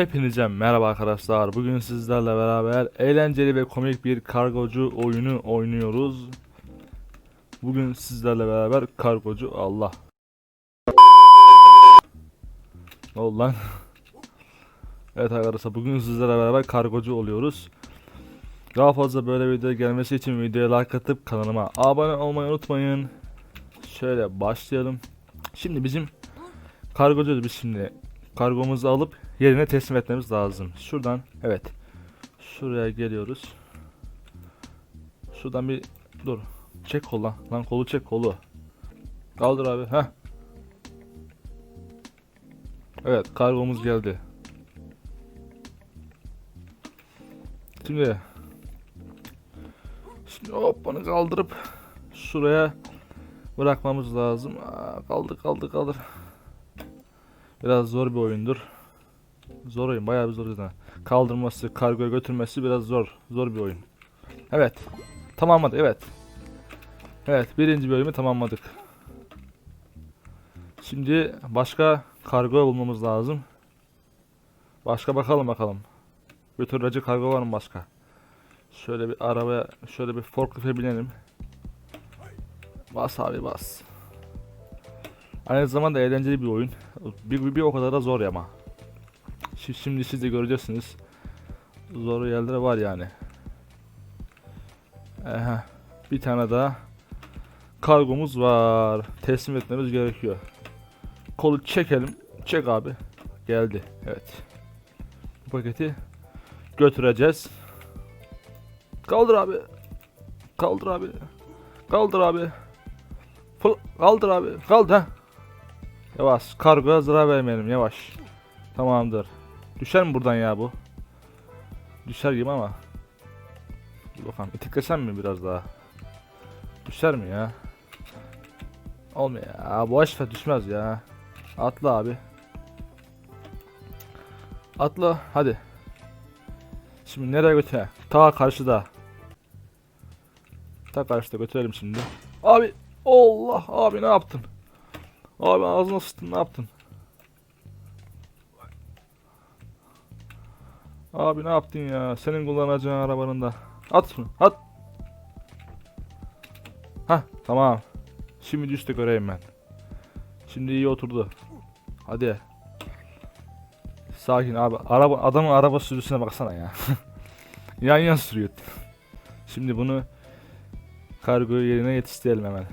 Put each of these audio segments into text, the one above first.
Hepinize merhaba arkadaşlar. Bugün sizlerle beraber eğlenceli ve komik bir kargocu oyunu oynuyoruz. Bugün sizlerle beraber kargocu Allah. Ne oldu lan? Evet arkadaşlar bugün sizlerle beraber kargocu oluyoruz. Daha fazla böyle video gelmesi için videoya like atıp kanalıma abone olmayı unutmayın. Şöyle başlayalım. Şimdi bizim kargocuyuz biz şimdi. Kargomuzu alıp yerine teslim etmemiz lazım. Şuradan evet. Şuraya geliyoruz. Şuradan bir dur. Çek kolu lan. Lan kolu çek kolu. Kaldır abi. Heh. Evet kargomuz geldi. Şimdi Şimdi hop onu kaldırıp şuraya bırakmamız lazım. Aa, kaldır kaldır kaldır. Biraz zor bir oyundur. Zor oyun bayağı bir zor zaten. Kaldırması, kargoya götürmesi biraz zor. Zor bir oyun. Evet. Tamamladık evet. Evet birinci bölümü tamamladık. Şimdi başka kargo bulmamız lazım. Başka bakalım bakalım. Götürücü kargo var mı başka? Şöyle bir arabaya, şöyle bir forklifte binelim. Bas abi bas. Aynı zamanda eğlenceli bir oyun. Bir, bir, bir o kadar da zor ama. Şi- Şimdi siz de göreceksiniz. Zor yerleri var yani. Aha, bir tane daha kargomuz var. Teslim etmemiz gerekiyor. Kolu çekelim. Çek abi. Geldi. Evet. Bu paketi götüreceğiz. Kaldır abi. Kaldır abi. Kaldır abi. Fıl kaldır abi. Kaldır ha. Yavaş. Kargoya zarar vermeyelim. Yavaş. Tamamdır. Düşer mi buradan ya bu? Düşer gibi ama. Dur bakalım. İtiklesem mi biraz daha? Düşer mi ya? Olmuyor ya. Boş ver düşmez ya. Atla abi. Atla. Hadi. Şimdi nereye götür? Ta karşıda. Ta karşıda götürelim şimdi. Abi. Allah. Abi ne yaptın? Abi ağzına sıçtın ne yaptın? Abi ne yaptın ya? Senin kullanacağın arabanın da. At şunu. At. Hah tamam. Şimdi düştü göreyim ben. Şimdi iyi oturdu. Hadi. Sakin abi. Araba adamın araba sürüsüne baksana ya. yan yan sürüyor. Şimdi bunu kargo yerine yetiştirelim hemen.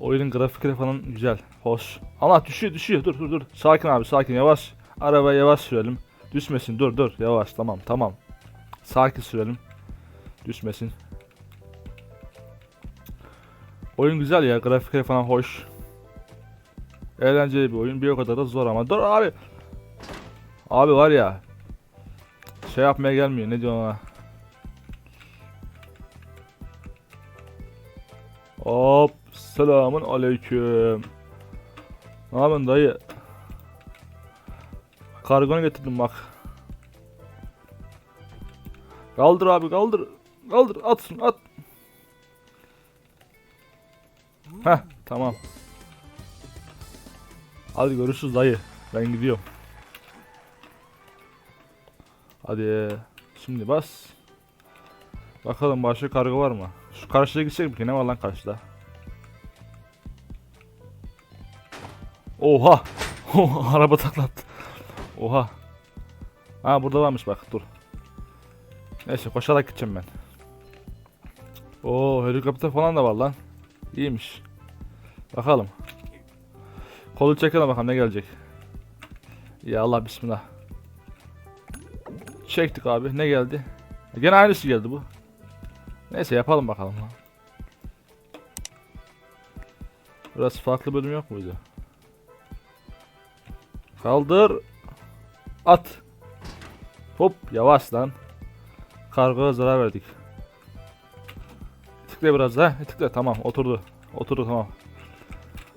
Oyunun grafikleri falan güzel. Hoş. Allah düşüyor düşüyor. Dur dur dur. Sakin abi sakin yavaş. Araba yavaş sürelim. Düşmesin. Dur dur. Yavaş tamam tamam. Sakin sürelim. Düşmesin. Oyun güzel ya. Grafikleri falan hoş. Eğlenceli bir oyun. Bir o kadar da zor ama. Dur abi. Abi var ya. Şey yapmaya gelmiyor. Ne diyorsun ona? Hop. Selamun aleyküm. Ne yapıyorsun dayı? Kargonu getirdim bak. Kaldır abi kaldır. Kaldır atsın at. Heh tamam. Hadi görüşürüz dayı. Ben gidiyorum. Hadi şimdi bas. Bakalım başka kargo var mı? Şu karşıya gidecek mi? Ne var lan karşıda? Oha! Araba taklattı. Oha. Ha burada varmış bak dur. Neyse koşarak gideceğim ben. Oo helikopter falan da var lan. İyiymiş. Bakalım. Kolu çekelim bakalım ne gelecek. Ya Allah bismillah. Çektik abi ne geldi? Gene aynısı geldi bu. Neyse yapalım bakalım. Biraz farklı bölüm yok muydu? Kaldır. At. Hop yavaş lan. Kargoya zarar verdik. Tıkla biraz ha. Tıkla tamam oturdu. Oturdu tamam.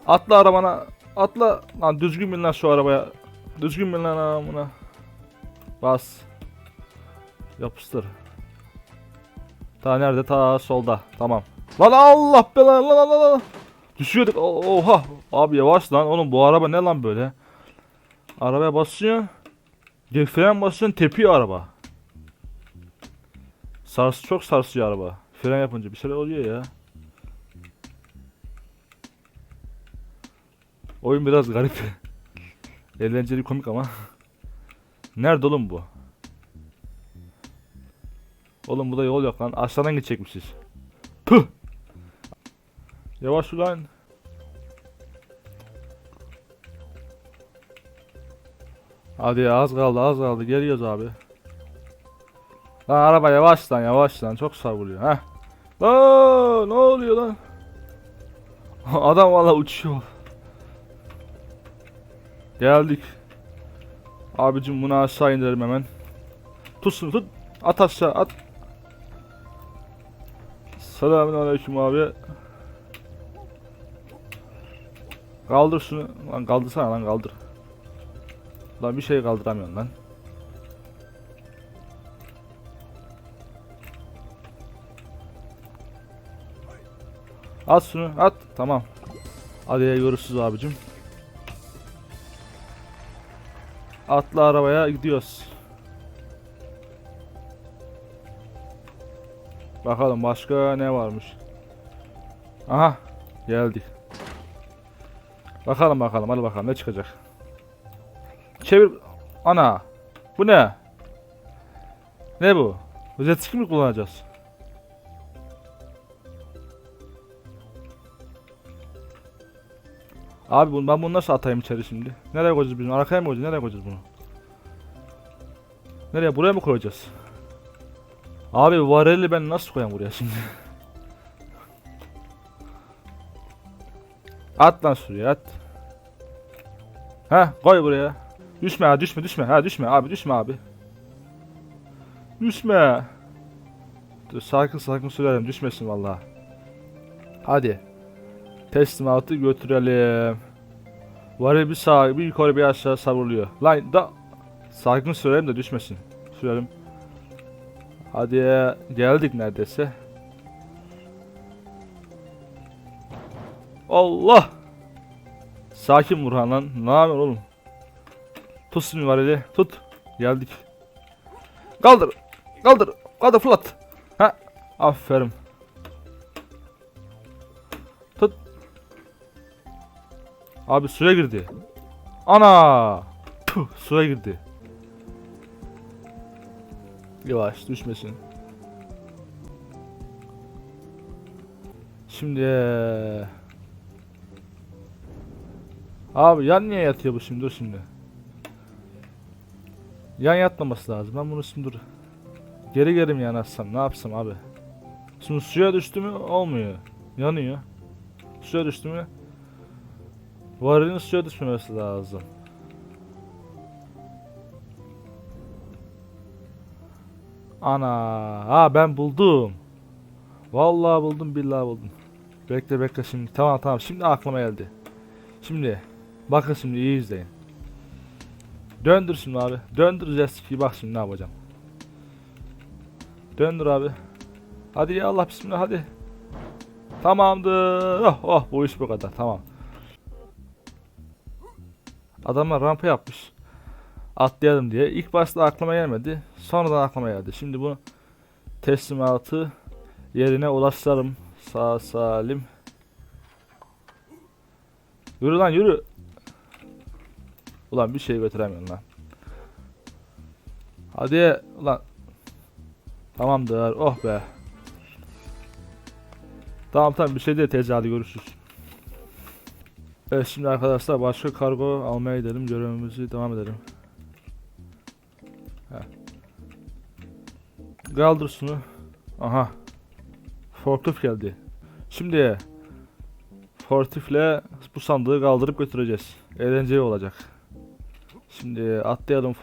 Atla arabana. Atla. Lan düzgün bin lan şu arabaya. Düzgün bin lan amına. Bas. Yapıştır. Ta nerede? Ta solda. Tamam. Lan Allah belanı lan lan lan. Düşüyorduk. Oha. Abi yavaş lan. Oğlum bu araba ne lan böyle? Arabaya basıyor. Fren basıyorsun tepiyor araba. Sars çok sarsıyor araba. Fren yapınca bir şeyler oluyor ya. Oyun biraz garip. Eğlenceli komik ama. Nerede oğlum bu? Oğlum burada yol yok lan. Aşağıdan gidecekmişiz. Tüh! Yavaş ulan. Hadi az kaldı az kaldı geliyoruz abi. Lan araba yavaş lan yavaş lan çok savruluyor ha. Aa, ne oluyor lan? Adam valla uçuyor. Geldik. Abicim bunu aşağı indirelim hemen. Tutsun tut. At aşağı at. Selamünaleyküm abi. Kaldır şunu. Lan kaldırsana lan kaldır. Lan bir şey kaldıramıyorum lan. At şunu at. Tamam. Hadi görüşürüz abicim. Atla arabaya gidiyoruz. Bakalım başka ne varmış. Aha geldik. Bakalım bakalım hadi bakalım ne çıkacak. Çevir. Ana. Bu ne? Ne bu? Ski mi kullanacağız? Abi ben bunu nasıl atayım içeri şimdi? Nereye koyacağız biz bunu? Arkaya mı koyacağız? Nereye koyacağız bunu? Nereye? Buraya mı koyacağız? Abi vareli ben nasıl koyayım buraya şimdi? at lan şuraya at. Ha koy buraya. Düşme ha düşme düşme ha düşme abi düşme abi. Düşme. Dur sakin sakin sürelim düşmesin vallahi. Hadi. Teslimatı götürelim. Varil bir sağa bir yukarı bir aşağı savruluyor. Lan da sakin sürelim de düşmesin. Sürelim. Hadi geldik neredeyse. Allah! Sakin Burhan lan. Ne yapıyorsun oğlum? Tut eli. Tut. Geldik. Kaldır. Kaldır. Kaldır fırlat. Ha. Aferin. Tut. Abi suya girdi. Ana. Puh, suya girdi. Yavaş düşmesin. Şimdi Abi yan niye yatıyor bu şimdi dur şimdi. Yan yatmaması lazım. Ben bunu şimdi dur. Geri geri mi yanaşsam ne yapsam abi. Şimdi suya düştü mü olmuyor. Yanıyor. Suya düştü mü varilin suya düşmemesi lazım. Ana, ha ben buldum. Vallahi buldum, billahi buldum. Bekle bekle şimdi. Tamam tamam. Şimdi aklıma geldi. Şimdi bakın şimdi iyi izleyin. Döndür şimdi abi. Döndür Jesse'yi bak şimdi ne yapacağım. Döndür abi. Hadi ya Allah bismillah hadi. Tamamdır. Oh oh bu iş bu kadar tamam. Adamlar rampa yapmış. Atlayalım diye. İlk başta aklıma gelmedi. Sonradan aklıma geldi. Şimdi bu teslimatı yerine ulaştıralım. Sağ salim. Yürü lan yürü. Ulan bir şey götüremiyorum lan. Hadi ulan. Tamamdır. Oh be. Tamam tamam bir şey değil teyze hadi görüşürüz. Evet şimdi arkadaşlar başka kargo almaya gidelim. Görevimizi devam edelim. Heh. Kaldır şunu. Aha. Forklift geldi. Şimdi Fortif'le bu sandığı kaldırıp götüreceğiz. Eğlenceli olacak. Şimdi atlayalım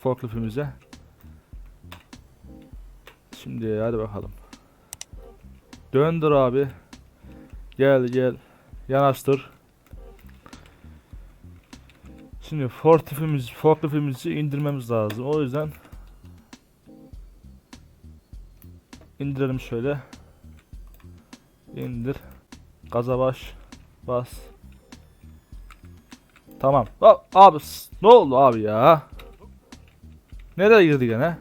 forklift'imize. Şimdi hadi bakalım. Döndür abi. Gel gel. Yanaştır. Şimdi fortifimiz, forklift'imizi indirmemiz lazım. O yüzden indirelim şöyle. İndir. Gaza baş. Bas. Tamam. Abi ne oldu abi ya? Nereye girdi gene?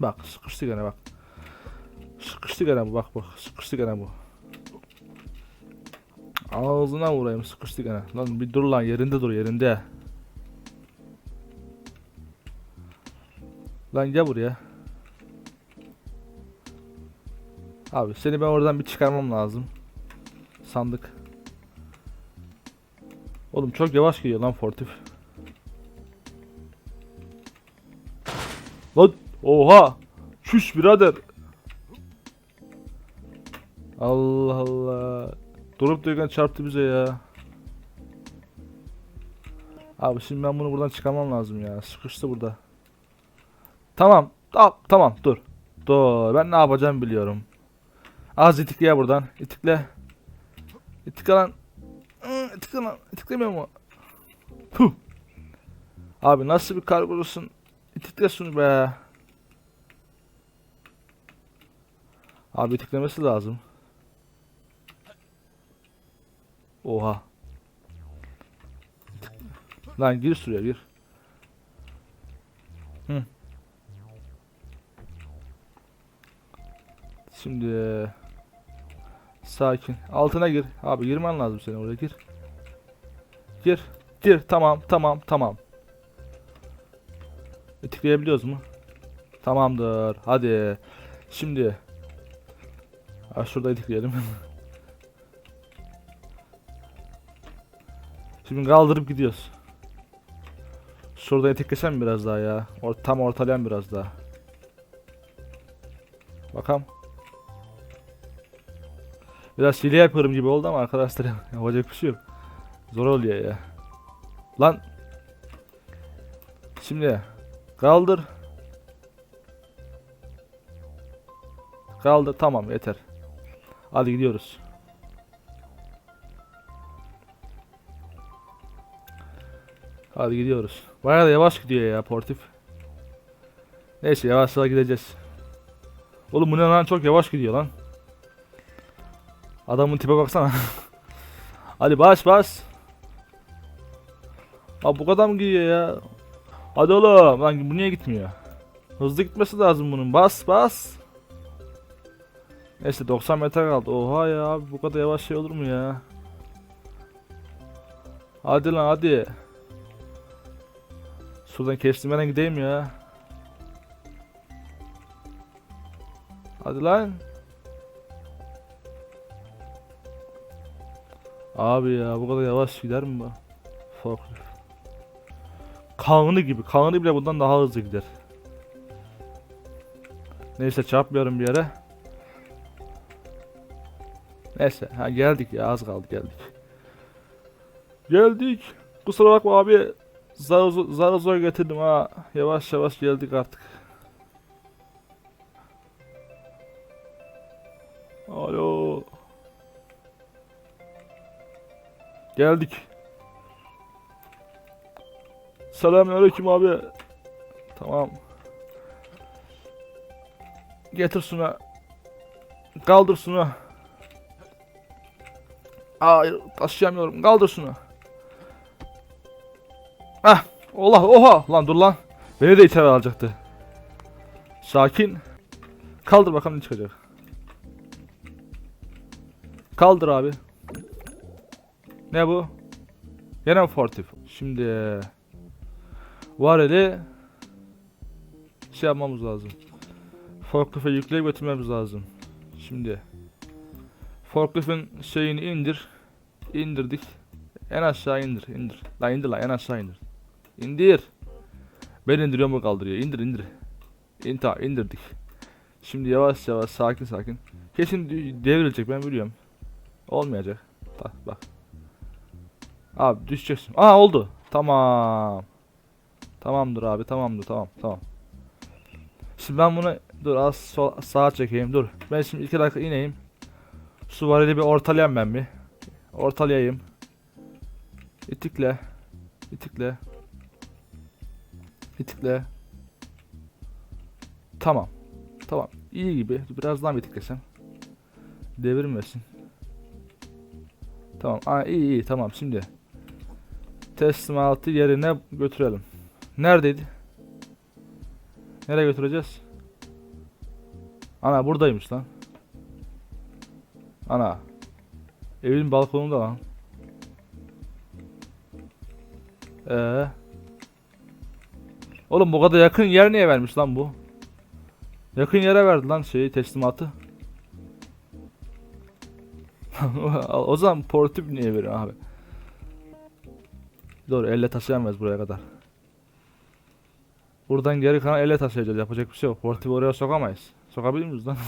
Bak sıkıştı gene bak. Sıkıştı gene bu bak bak sıkıştı gene bu. Ağzına vurayım sıkıştı gene. Lan bir dur lan yerinde dur yerinde. Lan gel buraya. Abi seni ben oradan bir çıkarmam lazım. Sandık. Oğlum çok yavaş gidiyor lan Fortif. Lan oha. Şuş birader. Allah Allah. Durup dururken çarptı bize ya. Abi şimdi ben bunu buradan çıkarmam lazım ya. Sıkıştı burada. Tamam. Tamam, tamam dur. Dur. Ben ne yapacağım biliyorum. Az itikle buradan. İtikle. İtikle lan. Lan. İtiklemiyor mu? Puh. Abi nasıl bir kargolusun? Şunu be. Abi itiklemesi lazım. Oha. Lan gir şuraya gir. Hı. Şimdi sakin. Altına gir. Abi girmen lazım senin oraya gir. Gir. Gir. Tamam. Tamam. Tamam. Etikleyebiliyoruz mu? Tamamdır. Hadi. Şimdi. Ha şurada etikleyelim. Şimdi kaldırıp gidiyoruz. Şurada etiklesem biraz daha ya. Or tam ortalayan biraz daha. Bakalım. Biraz hile yapıyorum gibi oldu ama arkadaşlar yapacak bir şey yok. Zor oluyor ya. Lan. Şimdi kaldır. Kaldır tamam yeter. Hadi gidiyoruz. Hadi gidiyoruz. Bayağı da yavaş gidiyor ya portif. Neyse yavaş yavaş gideceğiz. Oğlum bu ne lan çok yavaş gidiyor lan. Adamın tipe baksana. Hadi bas bas. Abi bu kadar mı gidiyor ya? Hadi oğlum lan bu niye gitmiyor? Hızlı gitmesi lazım bunun. Bas bas. Neyse 90 metre kaldı. Oha ya abi bu kadar yavaş şey olur mu ya? Hadi lan hadi. Şuradan kestirmeden gideyim ya. Hadi lan. Abi ya bu kadar yavaş gider mi bu? Forklift. Kanını gibi. Kanını bile bundan daha hızlı gider. Neyse çarpmıyorum bir yere. Neyse ha geldik ya az kaldı geldik. Geldik. Kusura bakma abi. Zar zar zor getirdim ha. Yavaş yavaş geldik artık. Alo. Geldik. Selamünaleyküm abi. Tamam. Getir şunu. Kaldır şunu. Hayır taşıyamıyorum. Kaldır şunu. Ah. Ola oha. Lan dur lan. Beni de içeri alacaktı. Sakin. Kaldır bakalım ne çıkacak. Kaldır abi. Ne bu? Yine mi fortif? Şimdi var eli şey yapmamız lazım. Forklifte yükleyip götürmemiz lazım. Şimdi Forklift'in şeyini indir. İndirdik. En aşağı indir, indir. La indir la en aşağı indir. İndir. Ben indiriyorum o kaldırıyor. İndir indir. İnta indirdik. Şimdi yavaş yavaş sakin sakin. Kesin devrilecek ben biliyorum. Olmayacak. Bak bak. Abi düşeceksin. Aa oldu. Tamam. Tamamdır abi tamamdır tamam tamam. Şimdi ben bunu dur az sol, sağa çekeyim dur. Ben şimdi iki dakika ineyim. Su bir ortalayayım ben bir. Ortalayayım. İtikle. İtikle. İtikle. Tamam. Tamam. İyi gibi. Biraz daha mı itiklesem? Devirmesin. Tamam. Aa, iyi iyi tamam şimdi. teslimatı yerine götürelim. Neredeydi? Nereye götüreceğiz? Ana buradaymış lan. Ana. Evin balkonunda lan. Ee. Oğlum bu kadar yakın yer niye vermiş lan bu? Yakın yere verdi lan şeyi teslimatı. o zaman portif niye veriyor abi? Doğru elle taşıyamayız buraya kadar. Buradan geri kalan elle taşıyacağız. Yapacak bir şey yok. Portifi oraya sokamayız. Sokabilir miyiz lan?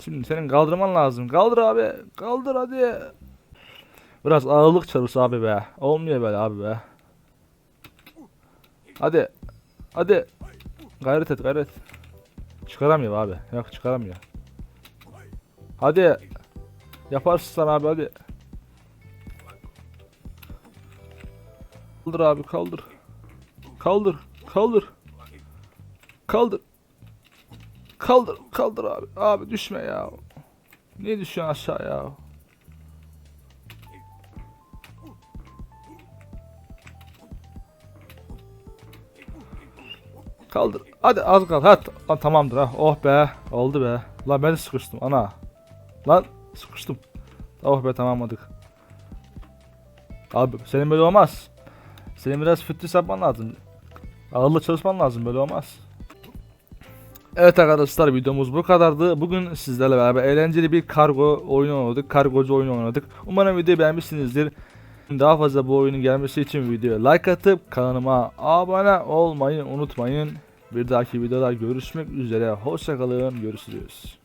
Şimdi senin kaldırman lazım. Kaldır abi. Kaldır hadi. Biraz ağırlık çalışı abi be. Olmuyor böyle abi be. Hadi. Hadi. Gayret et gayret. Çıkaramıyor abi. Yok çıkaramıyor. Hadi. Yaparsın abi hadi. Kaldır abi kaldır. Kaldır. Kaldır. Kaldır. Kaldır. Kaldır abi. Abi düşme ya. Niye düşüyorsun aşağı ya? Kaldır. Hadi az kal. Hadi. Lan tamamdır ha. Oh be. Oldu be. Lan ben de sıkıştım ana. Lan sıkıştım. Oh be tamamladık. Abi senin böyle olmaz. Senin biraz fitness yapman lazım. Ağırlık çalışman lazım böyle olmaz. Evet arkadaşlar videomuz bu kadardı. Bugün sizlerle beraber eğlenceli bir kargo oyunu oynadık. Kargocu oyunu oynadık. Umarım videoyu beğenmişsinizdir. Daha fazla bu oyunun gelmesi için videoya like atıp kanalıma abone olmayı unutmayın. Bir dahaki videoda görüşmek üzere. Hoşçakalın. Görüşürüz.